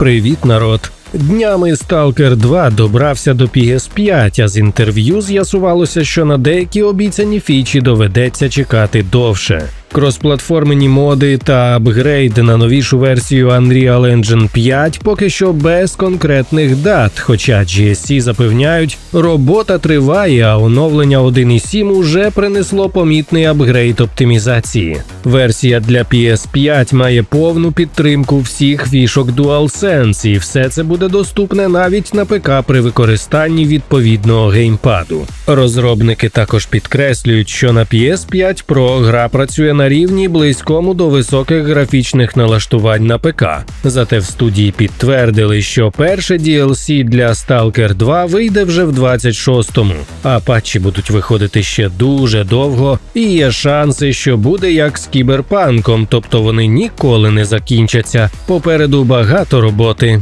Привіт, народ! Днями Stalker 2 добрався до PS5, а з інтерв'ю з'ясувалося, що на деякі обіцяні фічі доведеться чекати довше. Кросплатформені моди та апгрейди на новішу версію Unreal Engine 5 поки що без конкретних дат. Хоча GSC запевняють, робота триває, а оновлення 1.7 уже принесло помітний апгрейд оптимізації. Версія для PS5 має повну підтримку всіх фішок DualSense, і все це буде доступне навіть на ПК при використанні відповідного геймпаду. Розробники також підкреслюють, що на PS5 Pro гра працює на рівні близькому до високих графічних налаштувань на ПК. Зате в студії підтвердили, що перше DLC для Stalker 2 вийде вже в 26-му, а патчі будуть виходити ще дуже довго, і є шанси, що буде як з кіберпанком, тобто вони ніколи не закінчаться. Попереду багато роботи.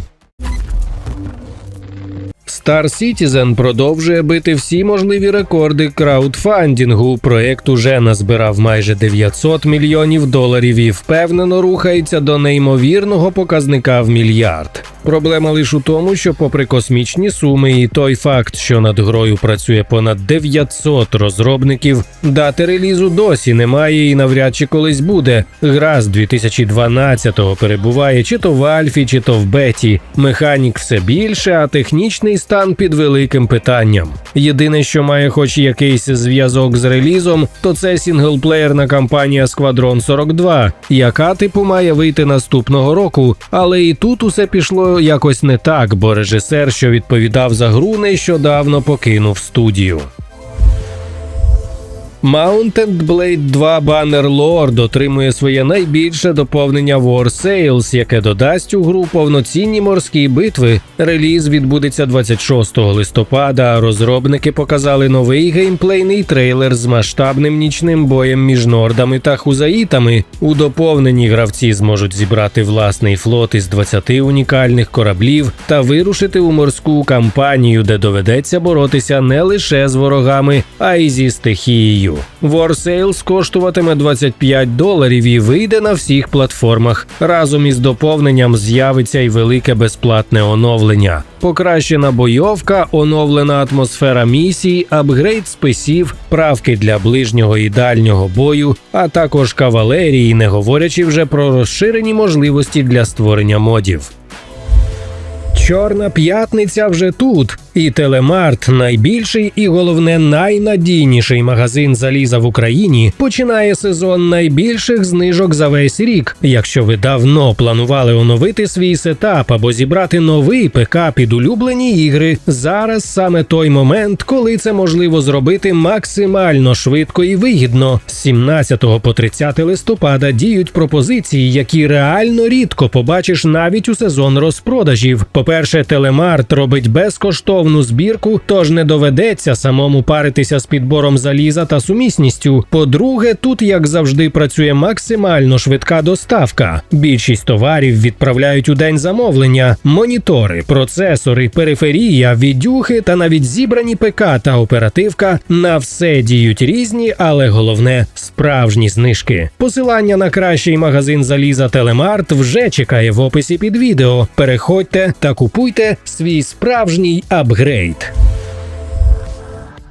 Star Citizen продовжує бити всі можливі рекорди краудфандингу. Проект уже назбирав майже 900 мільйонів доларів і впевнено рухається до неймовірного показника в мільярд. Проблема лише у тому, що, попри космічні суми, і той факт, що над грою працює понад 900 розробників, дати релізу досі немає і навряд чи колись буде. Гра з 2012-го перебуває чи то в Альфі, чи то в Беті. Механік все більше, а технічний стан під великим питанням. Єдине, що має хоч якийсь зв'язок з релізом, то це сінглплеєрна кампанія Сквадрон 42, яка типу має вийти наступного року. Але і тут усе пішло якось не так, бо режисер, що відповідав за гру, нещодавно покинув студію. Mounted Blade 2 Banner Lord отримує своє найбільше доповнення War Sales, яке додасть у гру повноцінні морські битви. Реліз відбудеться 26 листопада. Розробники показали новий геймплейний трейлер з масштабним нічним боєм між нордами та хузаїтами. У доповненні гравці зможуть зібрати власний флот із 20 унікальних кораблів та вирушити у морську кампанію, де доведеться боротися не лише з ворогами, а й зі стихією. War Sales коштуватиме 25 доларів і вийде на всіх платформах. Разом із доповненням з'явиться й велике безплатне оновлення. Покращена бойовка, оновлена атмосфера місій, апгрейд списів, правки для ближнього і дальнього бою, а також кавалерії, не говорячи вже про розширені можливості для створення модів. Чорна п'ятниця вже тут, і Телемарт, найбільший і головне найнадійніший магазин заліза в Україні, починає сезон найбільших знижок за весь рік. Якщо ви давно планували оновити свій сетап або зібрати новий ПК під улюблені ігри, зараз саме той момент, коли це можливо зробити максимально швидко і вигідно. З 17 по 30 листопада діють пропозиції, які реально рідко побачиш навіть у сезон розпродажів. По-перше, Телемарт робить безкоштовну збірку, тож не доведеться самому паритися з підбором заліза та сумісністю. По-друге, тут, як завжди, працює максимально швидка доставка. Більшість товарів відправляють у день замовлення: монітори, процесори, периферія, відюхи та навіть зібрані ПК та оперативка на все діють різні, але головне справжні знижки. Посилання на кращий магазин заліза Телемарт вже чекає в описі під відео. Переходьте та купуйте свій справжній апгрейд. Грейт.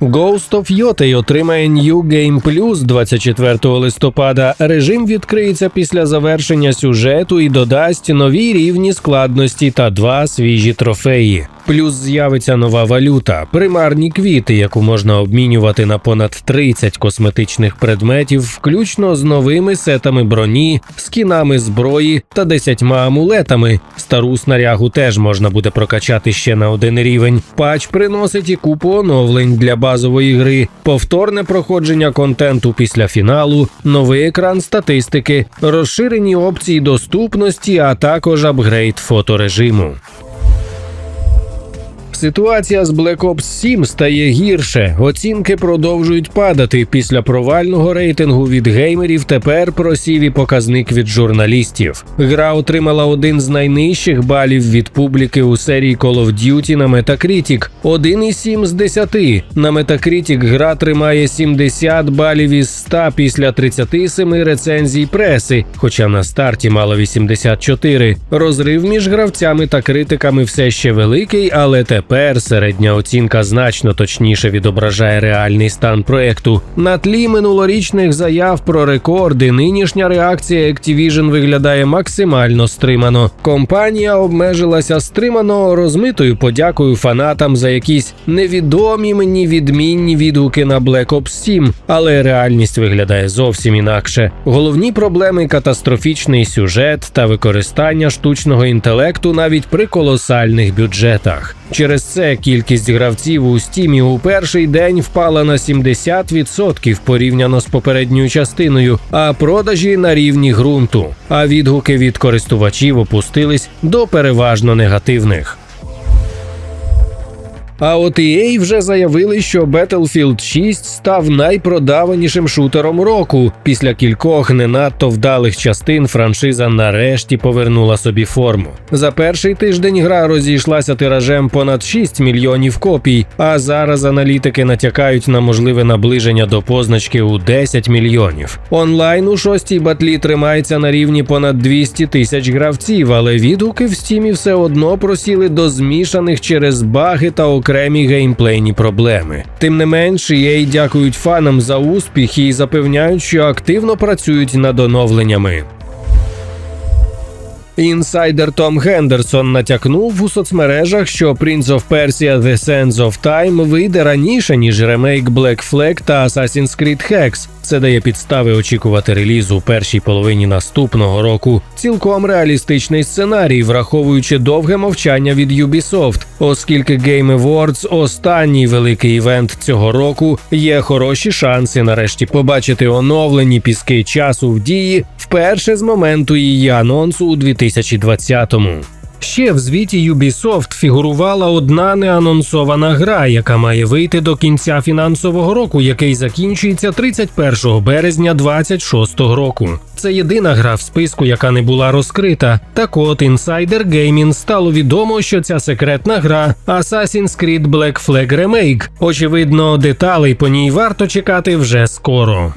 Ghost of Yotei отримає New Game Plus 24 листопада. Режим відкриється після завершення сюжету і додасть нові рівні складності та два свіжі трофеї. Плюс з'явиться нова валюта, примарні квіти, яку можна обмінювати на понад 30 косметичних предметів, включно з новими сетами броні, скінами зброї та 10 амулетами. Стару снарягу теж можна буде прокачати ще на один рівень. Патч приносить і купу оновлень для базової гри, повторне проходження контенту після фіналу, новий екран статистики, розширені опції доступності, а також апгрейд фоторежиму. Ситуація з Black Ops 7 стає гірше. Оцінки продовжують падати. Після провального рейтингу від геймерів тепер просів і показник від журналістів. Гра отримала один з найнижчих балів від публіки у серії Call of Duty на Metacritic – 1,7 з 10. На Metacritic гра тримає 70 балів із 100 після 37 рецензій преси, хоча на старті мала 84. Розрив між гравцями та критиками все ще великий, але тепер середня оцінка значно точніше відображає реальний стан проекту. На тлі минулорічних заяв про рекорди, нинішня реакція Activision виглядає максимально стримано. Компанія обмежилася стримано розмитою подякою фанатам за якісь невідомі мені відмінні відгуки на Black Ops 7, але реальність виглядає зовсім інакше. Головні проблеми катастрофічний сюжет та використання штучного інтелекту навіть при колосальних бюджетах. Через це кількість гравців у стімі у перший день впала на 70% порівняно з попередньою частиною, а продажі на рівні ґрунту. А відгуки від користувачів опустились до переважно негативних. А от EA вже заявили, що Battlefield 6 став найпродаванішим шутером року. Після кількох не надто вдалих частин франшиза нарешті повернула собі форму. За перший тиждень гра розійшлася тиражем понад 6 мільйонів копій, а зараз аналітики натякають на можливе наближення до позначки у 10 мільйонів. Онлайн у шостій батлі тримається на рівні понад 200 тисяч гравців, але відгуки в стімі все одно просіли до змішаних через баги та окремі геймплейні проблеми. Тим не менш, EA дякують фанам за успіх і запевняють, що активно працюють над оновленнями. Інсайдер Том Гендерсон натякнув у соцмережах, що Prince of Persia The Sands of Time вийде раніше, ніж ремейк Black Flag та Assassin's Creed Hex. Це дає підстави очікувати релізу у першій половині наступного року. Цілком реалістичний сценарій, враховуючи довге мовчання від Ubisoft, оскільки Game Awards – останній великий івент цього року, є хороші шанси нарешті побачити оновлені піски часу в дії вперше з моменту її анонсу у 2020-му. Ще в звіті Ubisoft фігурувала одна неанонсована гра, яка має вийти до кінця фінансового року, який закінчується 31 березня 2026 року. Це єдина гра в списку, яка не була розкрита. Так от Insider Gaming стало відомо, що ця секретна гра Assassin's Creed Black Flag Remake. Очевидно, деталей по ній варто чекати вже скоро.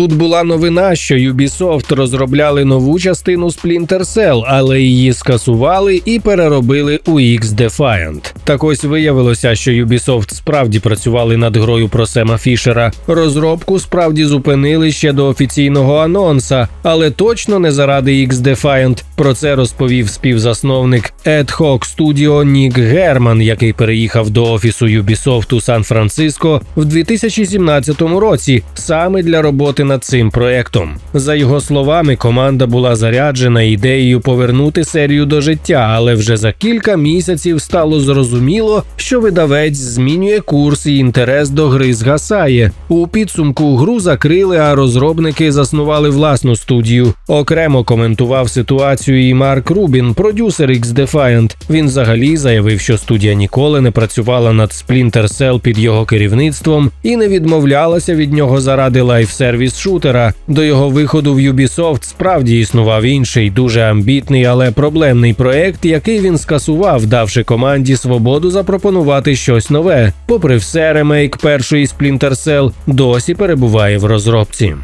Тут була новина, що Ubisoft розробляли нову частину Splinter Cell, але її скасували і переробили у X-Defiant. Так ось виявилося, що Ubisoft справді працювали над грою про Сема Фішера. Розробку справді зупинили ще до офіційного анонса, але точно не заради X-Defiant. Про це розповів співзасновник Ad Hoc Studio Нік Герман, який переїхав до офісу Ubisoft у Сан-Франциско в 2017 році, саме для роботи над цим проектом. За його словами, команда була заряджена ідеєю повернути серію до життя, але вже за кілька місяців стало зрозуміло, що видавець змінює курс і інтерес до гри згасає. У підсумку гру закрили, а розробники заснували власну студію. Окремо коментував ситуацію і Марк Рубін, продюсер X-Defiant. Він взагалі заявив, що студія ніколи не працювала над Splinter Cell під його керівництвом і не відмовлялася від нього заради лайф-сервіс шутера. До його виходу в Ubisoft справді існував інший, дуже амбітний, але проблемний проект, який він скасував, давши команді свободу запропонувати щось нове. Попри все, ремейк першої Splinter Cell досі перебуває в розробці.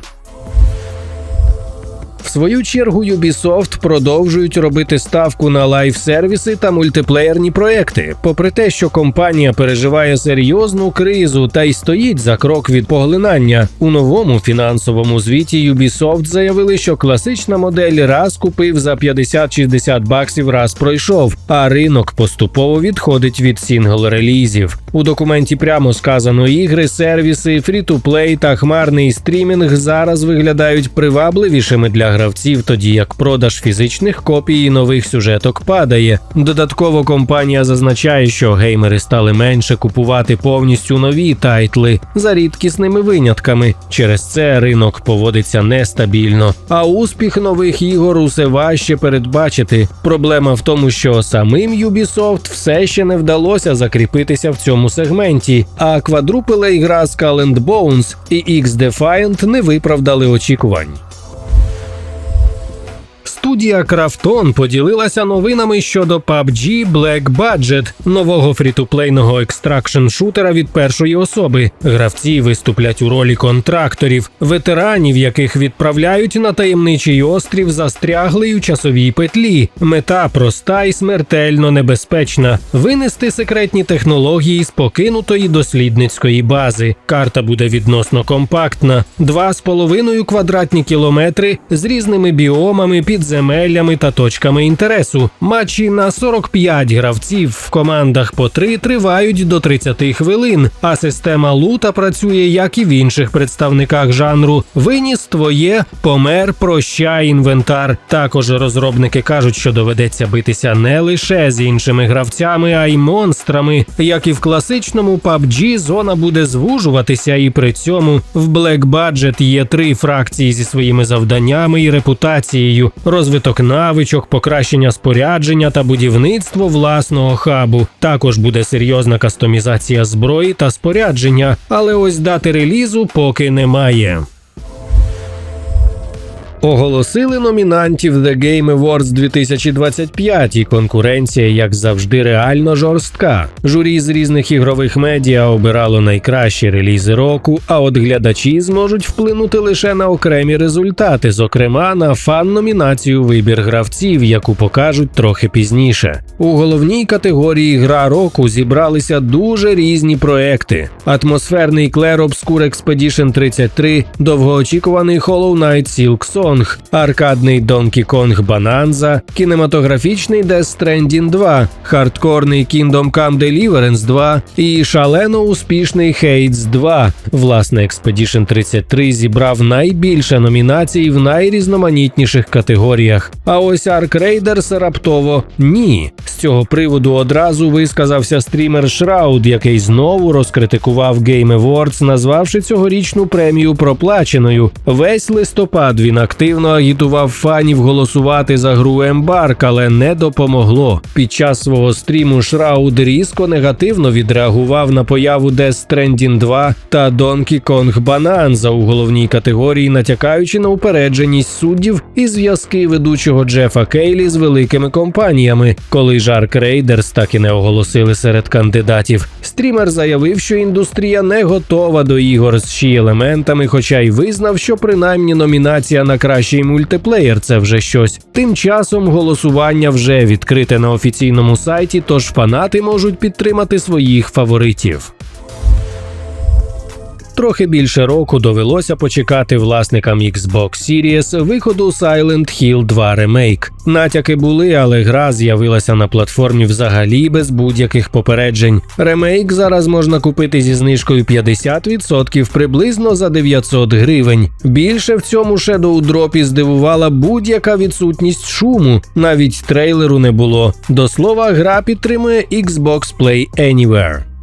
В свою чергу Ubisoft продовжують робити ставку на лайв-сервіси та мультиплеєрні проекти. Попри те, що компанія переживає серйозну кризу та й стоїть за крок від поглинання. У новому фінансовому звіті Ubisoft заявили, що класична модель раз купив за 50-60 баксів, раз пройшов, а ринок поступово відходить від сінгл-релізів. У документі прямо сказано, ігри, сервіси, фрі-ту-плей та хмарний стрімінг зараз виглядають привабливішими для гравців тоді як продаж фізичних копій нових сюжеток падає. Додатково компанія зазначає, що геймери стали менше купувати повністю нові тайтли за рідкісними винятками. Через це ринок поводиться нестабільно, а успіх нових ігор усе важче передбачити. Проблема в тому, що самим Ubisoft все ще не вдалося закріпитися в цьому сегменті, а Quadruple гра Skull and Bones і X-Defiant не виправдали очікувань. Студія Крафтон поділилася новинами щодо PUBG Black Budget, нового фрітуплейного екстракшн шутера від першої особи. Гравці виступлять у ролі контракторів, ветеранів, яких відправляють на таємничий острів, застряглий у часовій петлі. Мета проста і смертельно небезпечна: винести секретні технології з покинутої дослідницької бази. Карта буде відносно компактна, 2,5 квадратні кілометри з різними біомами, підземеллями та точками інтересу. Матчі на 45 гравців в командах по 3 тривають до 30 хвилин, а система лута працює як і в інших представниках жанру. Виніс твоє, помер, прощай інвентар. Також розробники кажуть, що доведеться битися не лише з іншими гравцями, а й монстрами. Як і в класичному PUBG, зона буде звужуватися, і при цьому в Black Budget є три фракції зі своїми завданнями і репутацією: розвиток навичок, покращення спорядження та будівництво власного хабу. Також буде серйозна кастомізація зброї та спорядження, але ось дати релізу поки немає. Оголосили номінантів The Game Awards 2025 і конкуренція, як завжди, реально жорстка. Журі з різних ігрових медіа обирало найкращі релізи року, а от глядачі зможуть вплинути лише на окремі результати, зокрема на фан-номінацію вибір гравців, яку покажуть трохи пізніше. У головній категорії гра року зібралися дуже різні проекти: атмосферний Clair Obscure Expedition 33, довгоочікуваний Hollow Knight Silk Song, аркадний Donkey Kong Bonanza, кінематографічний Death Stranding 2, хардкорний Kingdom Come Deliverance 2 і шалено успішний Hades 2. Власне, Expedition 33 зібрав найбільше номінацій в найрізноманітніших категоріях. А ось Ark Raiders раптово ні. З цього приводу одразу висказався стрімер Shroud, який знову розкритикував Game Awards, назвавши цьогорічну премію проплаченою. Весь листопад він активно агітував фанів голосувати за гру Ембарк, але не допомогло. Під час свого стріму Шрауд різко негативно відреагував на появу Death Stranding 2 та Donkey Kong Bonanza у головній категорії, натякаючи на упередженість суддів і зв'язки ведучого Джефа Кейлі з великими компаніями, коли ж Ark Raiders так і не оголосили серед кандидатів. Стрімер заявив, що індустрія не готова до ігор з ші елементами, хоча й визнав, що принаймні номінація на кращий мультиплеєр це вже щось. Тим часом голосування вже відкрите на офіційному сайті, тож фанати можуть підтримати своїх фаворитів. Трохи більше року довелося почекати власникам Xbox Series виходу Silent Hill 2 Remake. Натяки були, але гра з'явилася на платформі взагалі без будь-яких попереджень. Ремейк зараз можна купити зі знижкою 50% приблизно за 900 гривень. Більше в цьому Shadow дропі здивувала будь-яка відсутність шуму, навіть трейлеру не було. До слова, гра підтримує Xbox Play Anywhere.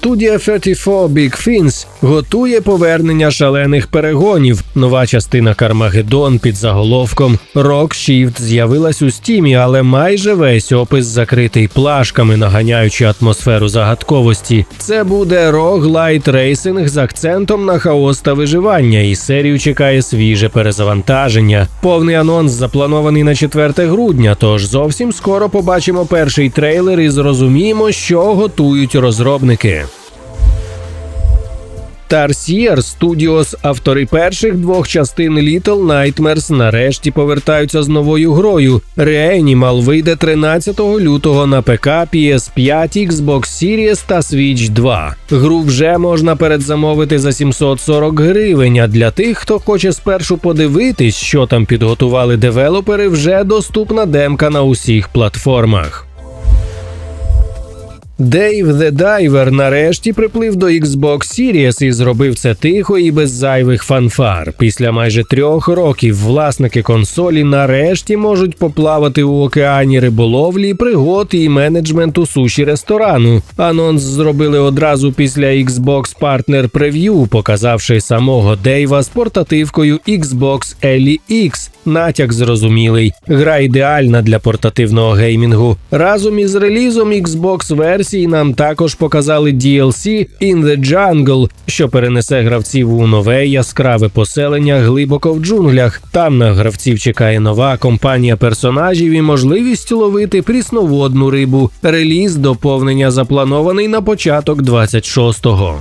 Студія 34 Big Fins готує повернення шалених перегонів. Нова частина Кармагеддон під заголовком Rock Shift з'явилась у стімі, але майже весь опис закритий плашками, наганяючи атмосферу загадковості. Це буде роглайт рейсинг з акцентом на хаос та виживання, і серію чекає свіже перезавантаження. Повний анонс запланований на 4 грудня, тож зовсім скоро побачимо перший трейлер і зрозуміємо, що готують розробники. Tarsier Studios, автори перших двох частин Little Nightmares, нарешті повертаються з новою грою. Reanimal вийде 13 лютого на ПК, PS5, Xbox Series та Switch 2. Гру вже можна передзамовити за 740 гривень. А для тих, хто хоче спершу подивитись, що там підготували девелопери, вже доступна демка на усіх платформах. Дейв The Diver нарешті приплив до Xbox Series і зробив це тихо і без зайвих фанфар. Після майже трьох років власники консолі нарешті можуть поплавати у океані риболовлі, пригод і менеджменту суші ресторану. Анонс зробили одразу після Xbox Partner Preview, показавши самого Дейва з портативкою Xbox Ellie X. Натяк зрозумілий. Гра ідеальна для портативного геймінгу. Разом із релізом Xbox версії нам також показали DLC In the Jungle, що перенесе гравців у нове яскраве поселення глибоко в джунглях. Там на гравців чекає нова компанія персонажів і можливість ловити прісноводну рибу. Реліз доповнення запланований на початок 26-го.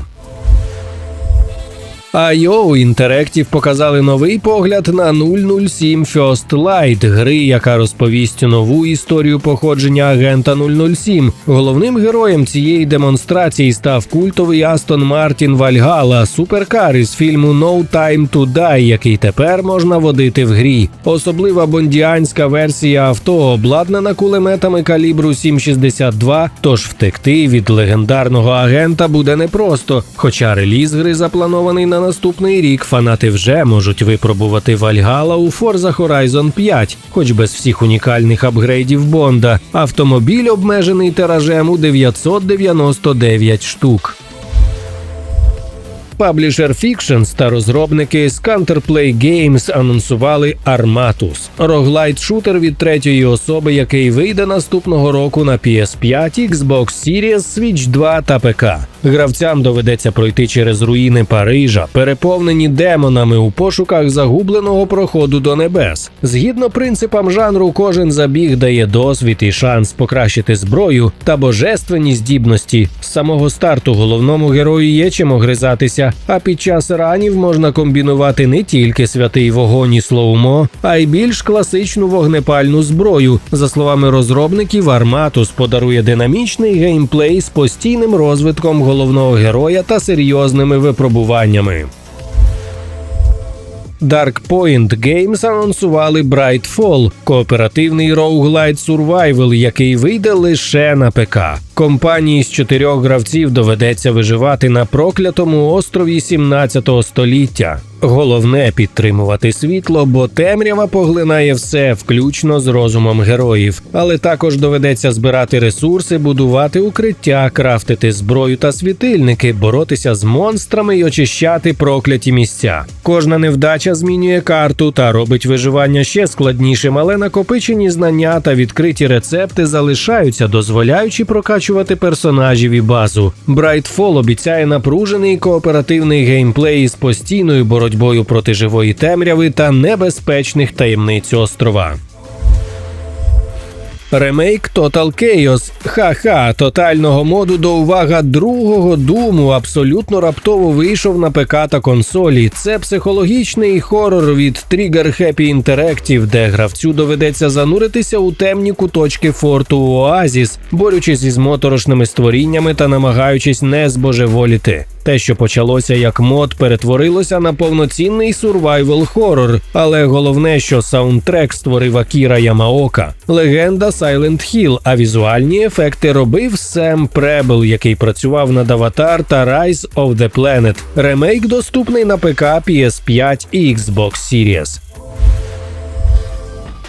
IO Interactive показали новий погляд на 007 First Light, гри, яка розповість нову історію походження агента 007. Головним героєм цієї демонстрації став культовий Астон Мартін Вальгала, суперкар із фільму No Time to Die, який тепер можна водити в грі. Особлива бондіанська версія авто обладнана кулеметами калібру 7,62, тож втекти від легендарного агента буде непросто. Хоча реліз гри запланований на наступний рік, фанати вже можуть випробувати Вальгала у Forza Horizon 5, хоч без всіх унікальних апгрейдів Бонда. Автомобіль обмежений тиражем у 999 штук. Publisher Fictions та розробники Counterplay Games анонсували Armatus – роглайт-шутер від третьої особи, який вийде наступного року на PS5, Xbox Series, Switch 2 та ПК. Гравцям доведеться пройти через руїни Парижа, переповнені демонами у пошуках загубленого проходу до небес. Згідно принципам жанру, кожен забіг дає досвід і шанс покращити зброю та божественні здібності. З самого старту головному герою є чим огризатися, а під час ранів можна комбінувати не тільки святий вогонь і слоумо, а й більш класичну вогнепальну зброю. За словами розробників, Арматус подарує динамічний геймплей з постійним розвитком головного героя та серйозними випробуваннями. Dark Point Games анонсували Brightfall – кооперативний roguelite survival, який вийде лише на ПК. Компанії з чотирьох гравців доведеться виживати на проклятому острові 17 століття. Головне підтримувати світло, бо темрява поглинає все, включно з розумом героїв. Але також доведеться збирати ресурси, будувати укриття, крафтити зброю та світильники, боротися з монстрами й очищати прокляті місця. Кожна невдача змінює карту та робить виживання ще складнішим, але накопичені знання та відкриті рецепти залишаються, дозволяючи прокачувати персонажів і базу. Brightfall обіцяє напружений кооперативний геймплей з постійною боротьбою проти живої темряви та небезпечних таємниць острова. Ремейк Total Chaos. Ха-ха, тотального моду до увага другого думу абсолютно раптово вийшов на ПК та консолі. Це психологічний хорор від Trigger Happy Interactive, де гравцю доведеться зануритися у темні куточки форту Оазіс, борючись із моторошними створіннями та намагаючись не збожеволіти. Те, що почалося як мод, перетворилося на повноцінний сурвайвел хорор. Але головне, що саундтрек створив Акіра Ямаока, легенда Silent Hill, а візуальні ефекти робив Сем Пребл, який працював над Аватар та Rise of the Planet. Ремейк доступний на ПК, PS5 і Xbox Series.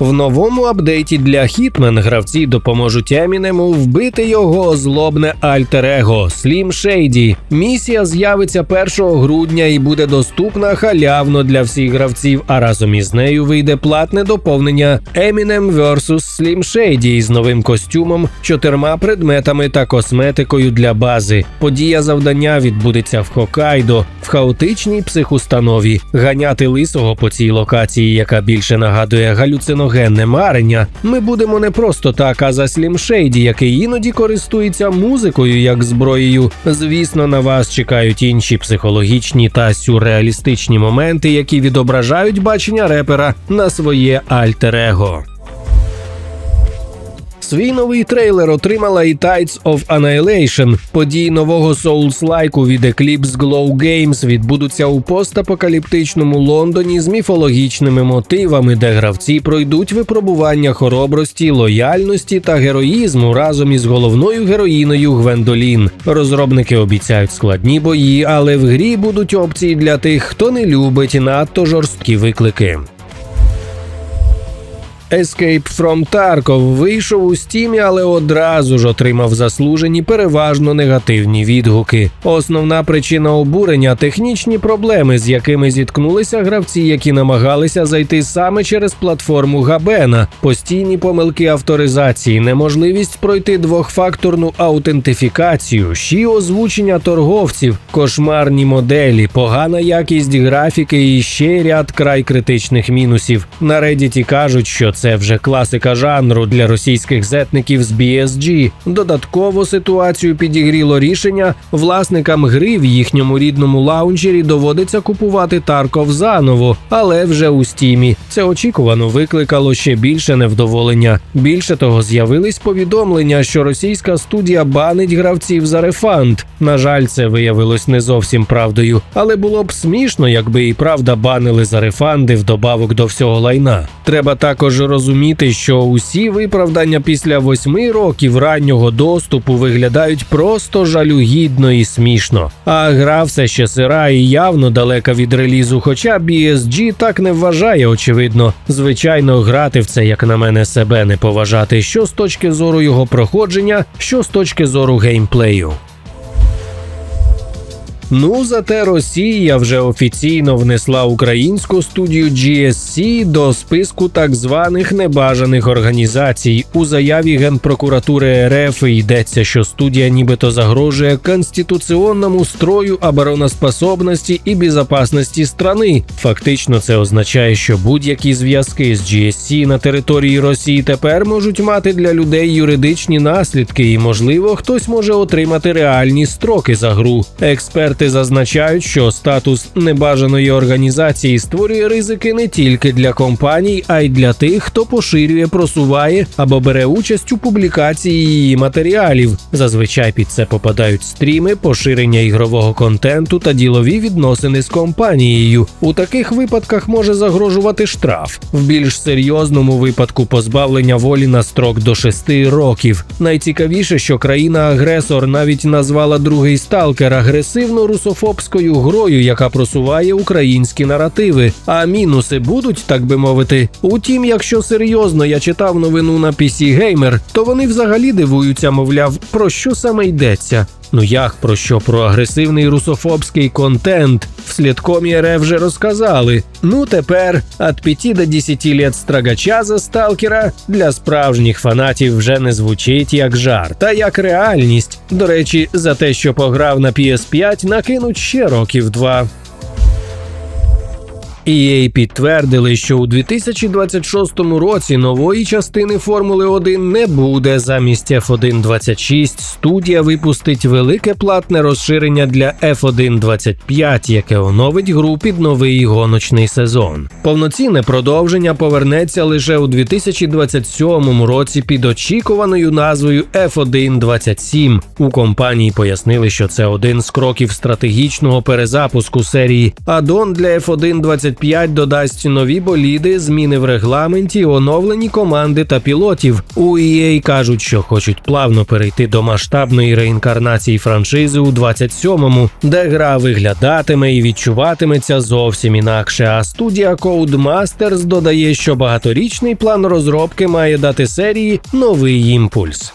В новому апдейті для Hitman гравці допоможуть Емінему вбити його злобне альтер-его Slim Shady. Місія з'явиться 1 грудня і буде доступна халявно для всіх гравців. А разом із нею вийде платне доповнення Eminem vs. Slim Shady з новим костюмом, чотирма предметами та косметикою для бази. Подія завдання відбудеться в Хокайдо в хаотичній психустанові. Ганяти лисого по цій локації, яка більше нагадує галюциногенне марення. Ми будемо не просто так, а за Shady, який іноді користується музикою як зброєю. Звісно, на вас чекають інші психологічні та сюрреалістичні моменти, які відображають бачення репера на своє альтер-его. Свій новий трейлер отримала і Tides of Annihilation. Події нового Souls-лайку від Eclipse Glow Games відбудуться у постапокаліптичному Лондоні з міфологічними мотивами, де гравці пройдуть випробування хоробрості, лояльності та героїзму разом із головною героїною Гвендолін. Розробники обіцяють складні бої, але в грі будуть опції для тих, хто не любить надто жорсткі виклики. Escape from Tarkov вийшов у стімі, але одразу ж отримав заслужені переважно негативні відгуки. Основна причина обурення технічні проблеми, з якими зіткнулися гравці, які намагалися зайти саме через платформу Габена, постійні помилки авторизації, неможливість пройти двохфакторну аутентифікацію, ще озвучення торговців, кошмарні моделі, погана якість графіки і ще ряд край критичних мінусів. На Reddit кажуть, що це вже класика жанру для російських зетників з BSG. Додатково ситуацію підігріло рішення власникам гри в їхньому рідному лаунчері доводиться купувати Тарков заново, але вже у стімі. Це очікувано викликало ще більше невдоволення. Більше того, з'явились повідомлення, що російська студія банить гравців за рефанд. На жаль, це виявилось не зовсім правдою, але було б смішно, якби і правда банили за рефанди вдобавок до всього лайна. Треба також розуміти, що усі виправдання після восьми років раннього доступу виглядають просто жалюгідно і смішно. А гра все ще сира і явно далека від релізу. Хоча BSG так не вважає, очевидно. Звичайно, грати в це, як на мене, себе не поважати, що з точки зору його проходження, що з точки зору геймплею. Ну, зате Росія вже офіційно внесла українську студію GSC до списку так званих небажаних організацій. У заяві Генпрокуратури РФ йдеться, що студія нібито загрожує конституційному строю обороноспособності і безпечності страни. Фактично, це означає, що будь-які зв'язки з GSC на території Росії тепер можуть мати для людей юридичні наслідки, і можливо хтось може отримати реальні строки за гру. Експерт Експерти зазначають, що статус небажаної організації створює ризики не тільки для компаній, а й для тих, хто поширює, просуває або бере участь у публікації її матеріалів. Зазвичай під це попадають стріми, поширення ігрового контенту та ділові відносини з компанією. У таких випадках може загрожувати штраф. В більш серйозному випадку позбавлення волі на строк до 6 років. Найцікавіше, що країна-агресор навіть назвала другий сталкер агресивно русофобською грою, яка просуває українські наративи. А мінуси будуть, так би мовити. Утім, якщо серйозно я читав новину на PC Gamer, то вони взагалі дивуються, мовляв, про що саме йдеться. Ну як про що? Про агресивний русофобський контент в слідкомі РФ вже розказали. Ну тепер від 5 до 10 літ страгача за сталкера для справжніх фанатів вже не звучить як жарт, а як реальність. До речі, за те, що пограв на PS5, накинуть ще років два. EA підтвердили, що у 2026 році нової частини Формули 1 не буде. Замість F1 26 студія випустить велике платне розширення для F1 25, яке оновить гру під новий гоночний сезон. Повноцінне продовження повернеться лише у 2027 році під очікуваною назвою F1 27. У компанії пояснили, що це один з кроків стратегічного перезапуску серії. Адон для F1 25 5 додасть нові боліди, зміни в регламенті, оновлені команди та пілотів. У EA кажуть, що хочуть плавно перейти до масштабної реінкарнації франшизи у 27-му, де гра виглядатиме і відчуватиметься зовсім інакше. А студія Codemasters додає, що багаторічний план розробки має дати серії новий імпульс.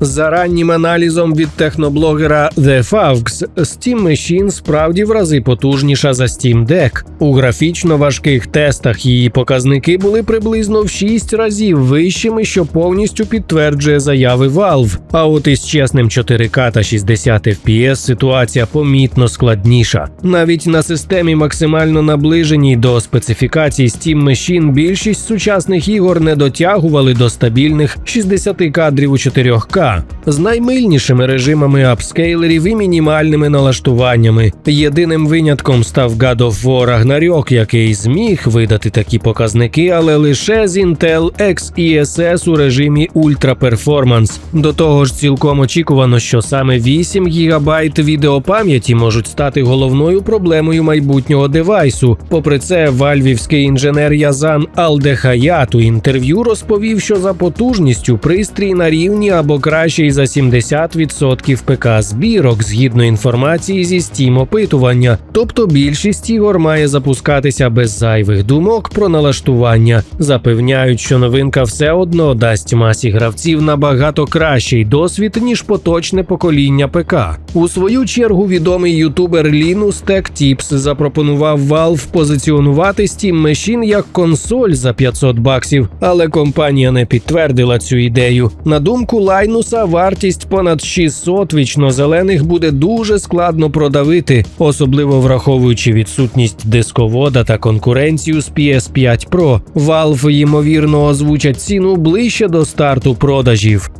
За раннім аналізом від техноблогера The Faux, Steam Machine справді в рази потужніша за Steam Deck. У графічно важких тестах її показники були приблизно в 6 разів вищими, що повністю підтверджує заяви Valve. А от із чесним 4К та 60 FPS ситуація помітно складніша. Навіть на системі максимально наближеній до специфікацій Steam Machine більшість сучасних ігор не дотягували до стабільних 60 кадрів у 4К. З наймильнішими режимами апскейлерів і мінімальними налаштуваннями. Єдиним винятком став God of War Ragnarok, який зміг видати такі показники, але лише з Intel XeSS у режимі Ultra Performance. До того ж, цілком очікувано, що саме 8 ГБ відеопам'яті можуть стати головною проблемою майбутнього девайсу. Попри це, вальвівський інженер Язан Алдехаят у інтерв'ю розповів, що за потужністю пристрій на рівні або краще й за 70% ПК збірок згідно інформації зі Steam опитування. Тобто більшість ігор має запускатися без зайвих думок про налаштування. Запевняють, що новинка все одно дасть масі гравців набагато кращий досвід ніж поточне покоління ПК. У свою чергу відомий ютубер Linus Tech Tips запропонував Valve позиціонувати Steam Machine як консоль за 500 баксів, але компанія не підтвердила цю ідею. На думку Лайнуса, вартість понад 600 вічнозелених буде дуже складно продавити, особливо враховуючи відсутність дисковода та конкуренцію з PS5 Pro. Valve, ймовірно озвучать ціну ближче до старту продажів.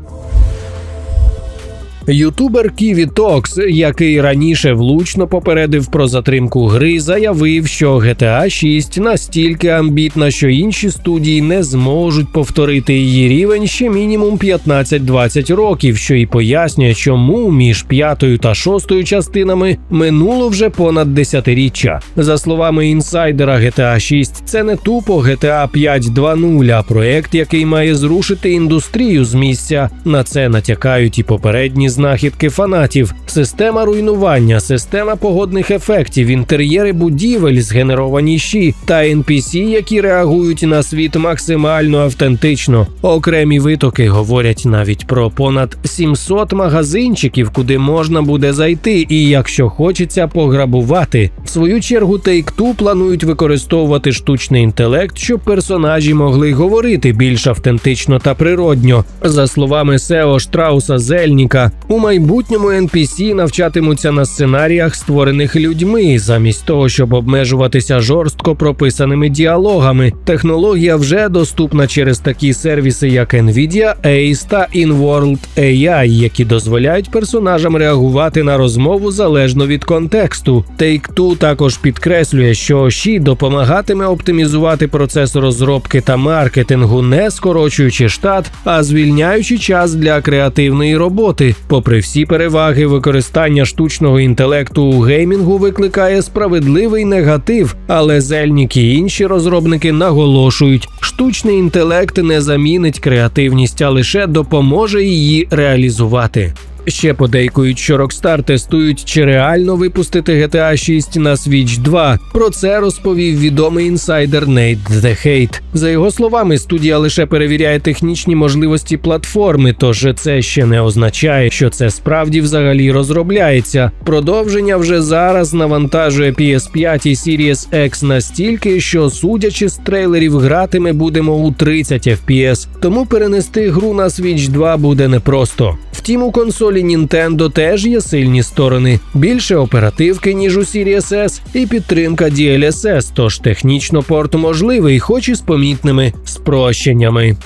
Ютубер Ківі Токс, який раніше влучно попередив про затримку гри, заявив, що GTA 6 настільки амбітна, що інші студії не зможуть повторити її рівень ще мінімум 15-20 років, що і пояснює, чому між п'ятою та шостою частинами минуло вже понад десятиріччя. За словами інсайдера, GTA 6 – це не тупо GTA 5.2.0, а проект, який має зрушити індустрію з місця. На це натякають і попередні знахідки фанатів, система руйнування, система погодних ефектів, інтер'єри будівель, згенеровані щі та NPC, які реагують на світ максимально автентично. Окремі витоки говорять навіть про понад 700 магазинчиків, куди можна буде зайти, і якщо хочеться пограбувати. В свою чергу Take-Two планують використовувати штучний інтелект, щоб персонажі могли говорити більш автентично та природньо. За словами Сео Штрауса Зельніка, у майбутньому NPC навчатимуться на сценаріях, створених людьми, замість того, щоб обмежуватися жорстко прописаними діалогами. Технологія вже доступна через такі сервіси, як Nvidia, Ace та InWorld AI, які дозволяють персонажам реагувати на розмову залежно від контексту. Take-Two також підкреслює, що Ші допомагатиме оптимізувати процес розробки та маркетингу, не скорочуючи штат, а звільняючи час для креативної роботи. Попри всі переваги, використання штучного інтелекту у геймінгу викликає справедливий негатив, але Зельнік і інші розробники наголошують, штучний інтелект не замінить креативність, а лише допоможе її реалізувати. Ще подейкують, що Rockstar тестують, чи реально випустити GTA 6 на Switch 2. Про це розповів відомий інсайдер Нейт The Hate. За його словами, студія лише перевіряє технічні можливості платформи, тож це ще не означає, що це справді взагалі розробляється. Продовження вже зараз навантажує PS5 і Series X настільки, що судячи з трейлерів, гратиме будемо у 30 FPS, тому перенести гру на Switch 2 буде непросто. Втім, у консолі Nintendo теж є сильні сторони, більше оперативки, ніж у Series S, і підтримка DLSS, тож технічно порт можливий, хоч і з помітними спрощеннями.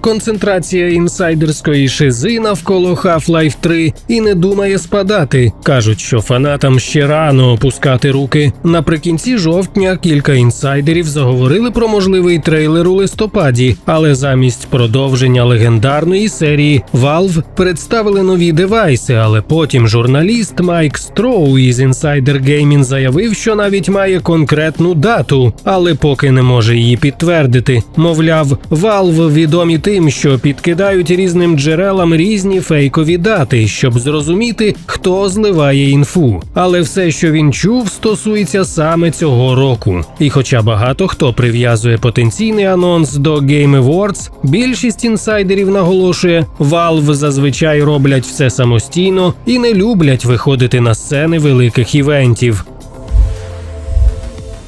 Концентрація інсайдерської шизи навколо Half-Life 3 і не думає спадати. кажуть, що фанатам ще рано опускати руки. Наприкінці жовтня кілька інсайдерів заговорили про можливий трейлер у листопаді, але замість продовження легендарної серії Valve представили нові девайси. Але потім журналіст Майк Строу із Insider Gaming заявив, що навіть має конкретну дату, але поки не може її підтвердити. Мовляв, Valve відомі тим, що підкидають різним джерелам різні фейкові дати, щоб зрозуміти, хто зливає інфу. Але все, що він чув, стосується саме цього року. І хоча багато хто прив'язує потенційний анонс до Game Awards, більшість інсайдерів наголошує, Valve зазвичай роблять все самостійно і не люблять виходити на сцени великих івентів.